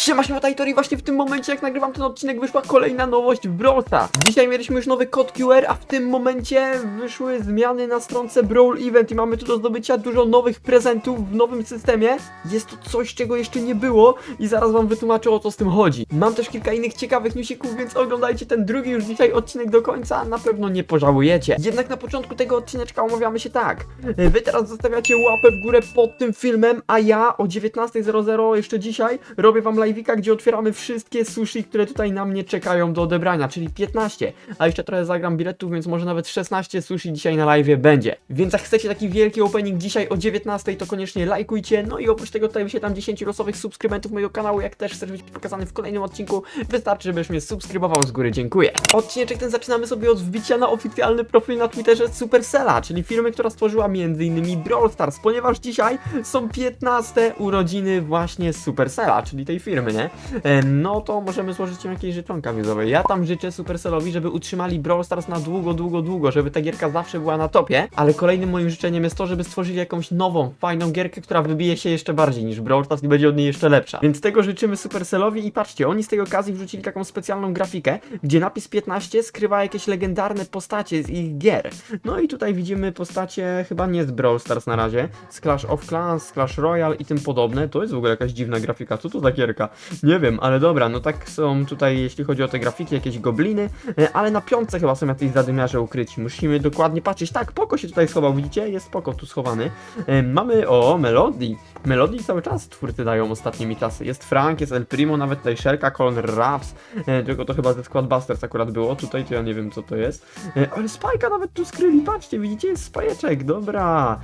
Siema, siema, Tajtori, właśnie w tym momencie, jak nagrywam ten odcinek, wyszła kolejna nowość w Brawl Stars. Dzisiaj mieliśmy już nowy kod QR, a w tym momencie wyszły zmiany na stronce Brawl Event i mamy tu do zdobycia dużo nowych prezentów w nowym systemie. Jest to coś, czego jeszcze nie było i zaraz wam wytłumaczę, o co z tym chodzi. Mam też kilka innych ciekawych newsików, więc oglądajcie ten drugi już dzisiaj odcinek do końca, na pewno nie pożałujecie. Jednak na początku tego odcineczka umawiamy się tak. Wy teraz zostawiacie łapę w górę pod tym filmem, a ja o 19.00 jeszcze dzisiaj robię wam live'ika, gdzie otwieramy wszystkie sushi, które tutaj na mnie czekają do odebrania, czyli 15. A jeszcze trochę zagram biletów, więc może nawet 16 sushi dzisiaj na live'ie będzie. Więc jak chcecie taki wielki opening dzisiaj o 19, to koniecznie lajkujcie. No i oprócz tego tutaj się tam 10 losowych subskrybentów mojego kanału, jak też chcesz być pokazany w kolejnym odcinku, wystarczy, żebyś mnie subskrybował z góry, dziękuję. Odcineczek ten zaczynamy sobie od wbicia na oficjalny profil na Twitterze Supercella, czyli firmy, która stworzyła m.in. Brawl Stars, ponieważ dzisiaj są 15 urodziny właśnie Supercella, czyli tej firmy, nie? E, No to możemy złożyć im jakieś życzonka widzowe. Ja tam życzę Supercellowi, żeby utrzymali Brawl Stars na długo, długo, długo, żeby ta gierka zawsze była na topie, ale kolejnym moim życzeniem jest to, żeby stworzyli jakąś nową, fajną gierkę, która wybije się jeszcze bardziej niż Brawl Stars i będzie od niej jeszcze lepsza. Więc tego życzymy Supercellowi i patrzcie, oni z tej okazji wrzucili taką specjalną grafikę, gdzie napis 15 skrywa jakieś legendarne postacie z ich gier. No i tutaj widzimy postacie chyba nie z Brawl Stars na razie, z Clash of Clans, z Clash Royale i tym podobne. To jest w ogóle jakaś dziwna grafika, co to za gierka? Nie wiem, ale dobra, no tak są tutaj, jeśli chodzi o te grafiki, jakieś gobliny, e, ale na piątce chyba są jacyś zadymiarze ukryci. Musimy dokładnie patrzeć. Tak, Poko się tutaj schował, widzicie? Jest Poko tu schowany. E, Mamy, o, Melody. Melody cały czas twórcy dają ostatnimi czasy. Jest Frank, jest El Primo, nawet tutaj Sherka, Colonel Raps, e, tylko to chyba ze Squadbusters akurat było. Tutaj to ja nie wiem co to jest. Ale Spajka nawet tu skryli, patrzcie, widzicie? Jest spajeczek, dobra.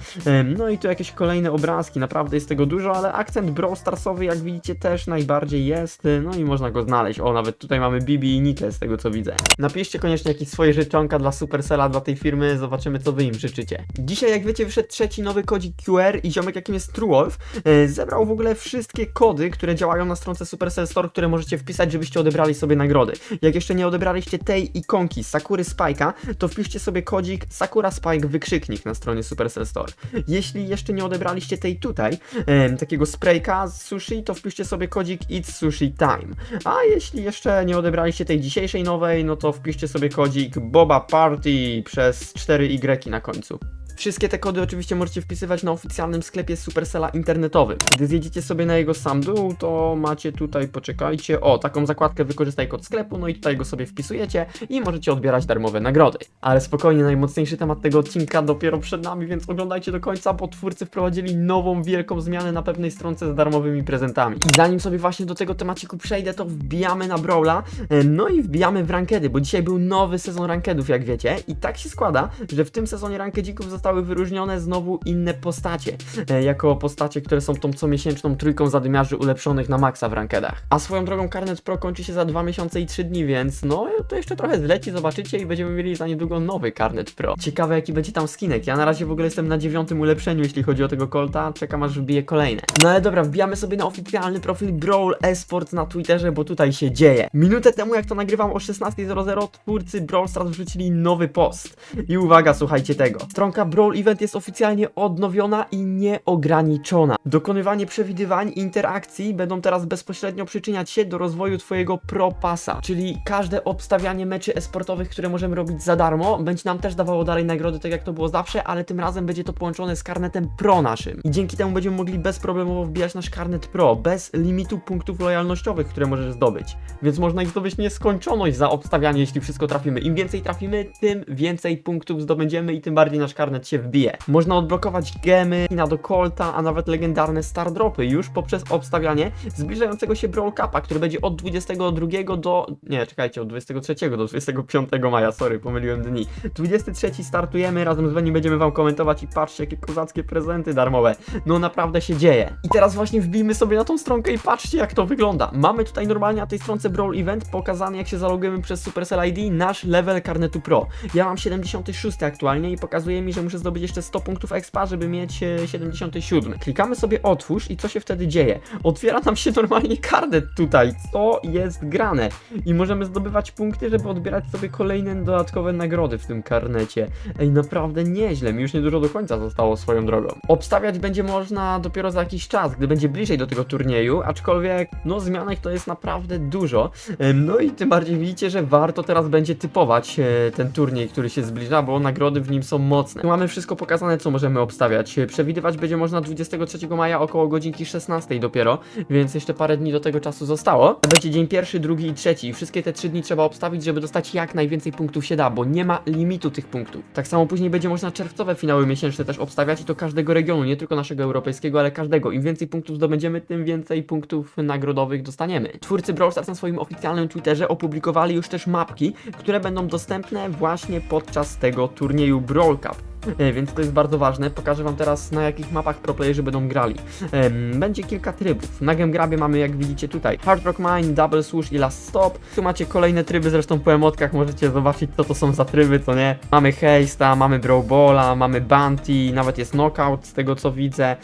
No i tu jakieś kolejne obrazki, naprawdę jest tego dużo, ale akcent Brawl Starsowy, jak widzicie, też najbardziej jest. e, No i można go znaleźć. O, nawet tutaj mamy Bibi i Nikę z tego co widzę. Napiszcie koniecznie jakieś swoje życzonka dla Supercella, dla tej firmy, zobaczymy co wy im życzycie. Dzisiaj, jak wiecie, wyszedł trzeci nowy kodzik QR i ziomek jakim jest Truolf e, zebrał w ogóle wszystkie kody, które działają na stronce Supercell Store, które możecie wpisać, żebyście odebrali sobie nagrody. Jak jeszcze nie odebraliście tej ikonki Sakury Spike'a, to wpiszcie sobie kodzik Sakura Spike wykrzyknik na stronie Supercell Store. Jeśli jeszcze nie odebraliście tej tutaj, em, takiego sprayka z sushi, to wpiszcie sobie kodzik It's Sushi Time. A jeśli jeszcze nie odebraliście tej dzisiejszej nowej, no to wpiszcie sobie kodzik Boba Party przez 4Y na końcu. Wszystkie te kody oczywiście możecie wpisywać na oficjalnym sklepie Supercella internetowym. Gdy zjedziecie sobie na jego sam dół, to macie tutaj, poczekajcie, o, taką zakładkę wykorzystaj kod sklepu, no i tutaj go sobie wpisujecie i możecie odbierać darmowe nagrody. Ale spokojnie, najmocniejszy temat tego odcinka dopiero przed nami, więc oglądajcie do końca, bo twórcy wprowadzili nową wielką zmianę na pewnej stronce z darmowymi prezentami. I zanim sobie właśnie do tego temaciku przejdę, to wbijamy na Brawla, e, no i wbijamy w rankedy, bo dzisiaj był nowy sezon rankedów, jak wiecie, i tak się składa, że w tym sezonie rankedzików zostały wyróżnione znowu inne postacie, e, jako postacie, które są tą comiesięczną trójką zadymiarzy ulepszonych na maksa w rankedach. A swoją drogą Carnet Pro kończy się za 2 miesiące i 3 dni, więc no to jeszcze trochę zleci, zobaczycie i będziemy mieli za niedługo nowy Carnet Pro. Ciekawe jaki będzie tam skinek, ja na razie w ogóle jestem na dziewiątym ulepszeniu, jeśli chodzi o tego Colta, czekam aż wbije kolejne. No ale dobra, wbijamy sobie na oficjalny profil Brawl Esports na Twitterze, bo tutaj się dzieje. Minutę temu, jak to nagrywam o 16.00, twórcy Brawl Stars wrzucili nowy post. I uwaga, słuchajcie tego. Stronka Brawl Event jest oficjalnie odnowiona i nieograniczona. Dokonywanie przewidywań i interakcji będą teraz bezpośrednio przyczyniać się do rozwoju Twojego Pro Passa, czyli każde obstawianie meczy esportowych, które możemy robić za darmo, będzie nam też dawało dalej nagrody, tak jak to było zawsze, ale tym razem będzie to połączone z karnetem Pro naszym. I dzięki temu będziemy mogli bezproblemowo wbijać nasz karnet Pro, bez limitu punktów lojalnościowych, które możesz zdobyć. Więc można ich zdobyć nieskończoność za obstawianie, jeśli wszystko trafimy. Im więcej trafimy, tym więcej punktów zdobędziemy i tym bardziej nasz karnet się wbije. Można odblokować gemy, na do Colta, a nawet legendarne Star Dropy już poprzez obstawianie zbliżającego się Brawl Cupa, który będzie od 22 do... nie, czekajcie, od 23 do 25 maja, sorry, pomyliłem dni. 23 startujemy, razem z Wami będziemy Wam komentować i patrzcie, jakie kozackie prezenty darmowe. No naprawdę się dzieje. I teraz właśnie wbijmy sobie na tą stronkę i patrzcie, jak to wygląda. Mamy tutaj normalnie na tej stronce Brawl Event pokazany, jak się zalogujemy przez Supercell ID, nasz level karnetu Pro. Ja mam 76 aktualnie i pokazuje mi, że muszę muszę zdobyć jeszcze 100 punktów expa, żeby mieć e, 77. Klikamy sobie otwórz i co się wtedy dzieje? Otwiera nam się normalnie karnet tutaj, co jest grane. I możemy zdobywać punkty, żeby odbierać sobie kolejne dodatkowe nagrody w tym karnecie. Ej, naprawdę nieźle, mi już niedużo do końca zostało swoją drogą. Obstawiać będzie można dopiero za jakiś czas, gdy będzie bliżej do tego turnieju, aczkolwiek no zmianek to jest naprawdę dużo. No i tym bardziej widzicie, że warto teraz będzie typować e, ten turniej, który się zbliża, bo nagrody w nim są mocne. Tu mamy wszystko pokazane, co możemy obstawiać. E, Przewidywać będzie można 23 maja około godzinki 16 dopiero, więc jeszcze parę dni do tego czasu zostało. Będzie dzień pierwszy, drugi i trzeci. Wszystkie te trzy dni trzeba obstawić, żeby dostać jak najwięcej punktów się da, bo nie ma limitu tych punktów. Tak samo później będzie można czerwcowe finały miesięczne też obstawiać i to każdego regionu, nie tylko naszego europejskiego, ale każdego. Im więcej punktów zdobędziemy, tym więcej punktów nagrodowych dostaniemy. Twórcy Brawl Stars na swoim oficjalnym Twitterze opublikowali już też mapki, które będą dostępne właśnie podczas tego turnieju Brawl Cup. E, Więc to jest bardzo ważne. Pokażę Wam teraz na jakich mapach proplayerzy będą grali. Będzie kilka trybów. Na Gemgrabie mamy jak widzicie tutaj Hard Rock Mine, Double Swoosh i Last Stop. Tu macie kolejne tryby, zresztą po emotkach możecie zobaczyć co to są za tryby, co nie. Mamy Heista, mamy Brawl Balla, mamy Bounty, nawet jest Knockout z tego co widzę.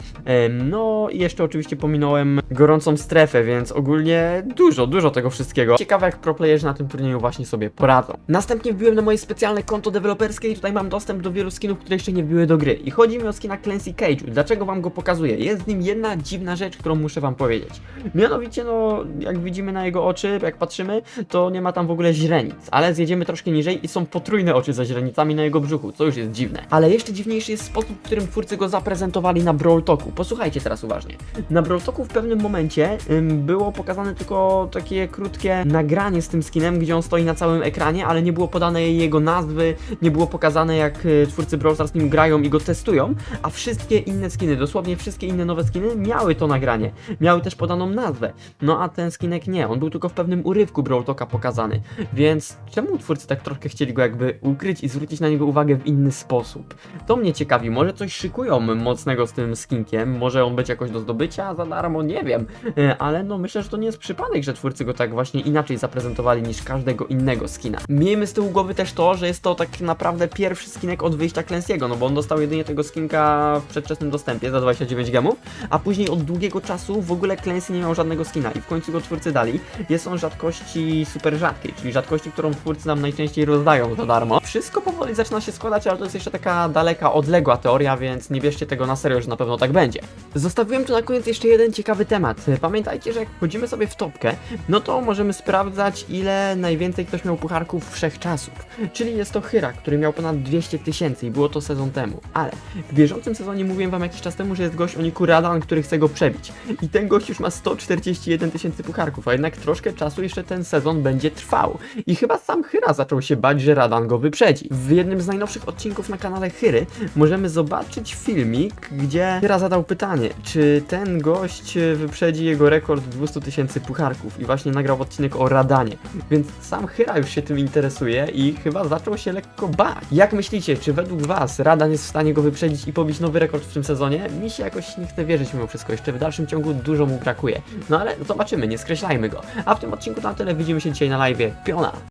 No i jeszcze oczywiście pominąłem gorącą strefę, więc ogólnie dużo, dużo tego wszystkiego. Ciekawe jak proplayerzy na tym turnieju właśnie sobie poradzą. Następnie wbiłem na moje specjalne konto deweloperskie i tutaj mam dostęp do wielu skinów, które jeszcze nie wbiły do gry. I chodzi mi o skina Clancy Cage'u. Dlaczego wam go pokazuję? Jest z nim jedna dziwna rzecz, którą muszę wam powiedzieć. Mianowicie, no, jak widzimy na jego oczy, jak patrzymy, to nie ma tam w ogóle źrenic. Ale zjedziemy troszkę niżej i są potrójne oczy ze źrenicami na jego brzuchu, co już jest dziwne. Ale jeszcze dziwniejszy jest sposób, w którym twórcy go zaprezentowali na Brawl Talku. Posłuchajcie teraz uważnie. Na Brawl Talku w pewnym momencie ym, było pokazane tylko takie krótkie nagranie z tym skinem, gdzie on stoi na całym ekranie, ale nie było podane jego nazwy, nie było pokazane jak y, twórcy Brawl Stars nim grają i go testują, a wszystkie inne skiny, dosłownie wszystkie inne nowe skiny miały to nagranie. Miały też podaną nazwę. No a ten skinek nie, on był tylko w pewnym urywku Brawl Talka pokazany. Więc czemu twórcy tak troszkę chcieli go jakby ukryć i zwrócić na niego uwagę w inny sposób? To mnie ciekawi, może coś szykują mocnego z tym skinkiem, może on będzie jakoś do zdobycia za darmo, nie wiem, E, ale no myślę, że to nie jest przypadek, że twórcy go tak właśnie inaczej zaprezentowali niż każdego innego skina. Miejmy z tyłu głowy też to, że jest to tak naprawdę pierwszy skinek od wyjścia Clancy'ego, no bo on dostał jedynie tego skinka w przedwczesnym dostępie za 29 gemów, a później od długiego czasu w ogóle Clancy nie miał żadnego skina i w końcu go twórcy dali. Jest on rzadkości super rzadkiej, czyli rzadkości, którą twórcy nam najczęściej rozdają za darmo. Wszystko powoli zaczyna się składać, ale to jest jeszcze taka daleka, odległa teoria, więc nie bierzcie tego na serio, że na pewno tak będzie. Zostawiłem tu na koniec jeszcze jeden ciekawy temat. Pamiętajcie, że jak wchodzimy sobie w topkę, no to możemy sprawdzać, ile najwięcej ktoś miał pucharków wszechczasów. Czyli jest to Hyra, który miał ponad 200 tysięcy i było to sezon temu. Ale w bieżącym sezonie mówiłem wam jakiś czas temu, że jest gość o niku Radan, który chce go przebić. I ten gość już ma 141 tysięcy pucharków, a jednak troszkę czasu jeszcze ten sezon będzie trwał. I chyba sam Hyra zaczął się bać, że Radan go wyprzedzi. W jednym z najnowszych odcinków na kanale Hyry możemy zobaczyć filmik, gdzie Hyra zadał pytanie, czy ten gość wyprzedzi jego rekord 200 tysięcy pucharków i właśnie nagrał odcinek o Radanie. Więc sam Hyra już się tym interesuje i chyba zaczął się lekko bać. Jak myślicie, czy według was Radan jest w stanie go wyprzedzić i pobić nowy rekord w tym sezonie? Mi się jakoś nie chce wierzyć mimo wszystko, jeszcze w dalszym ciągu dużo mu brakuje. No ale zobaczymy, nie skreślajmy go. A w tym odcinku na tyle, widzimy się dzisiaj na live. Piona!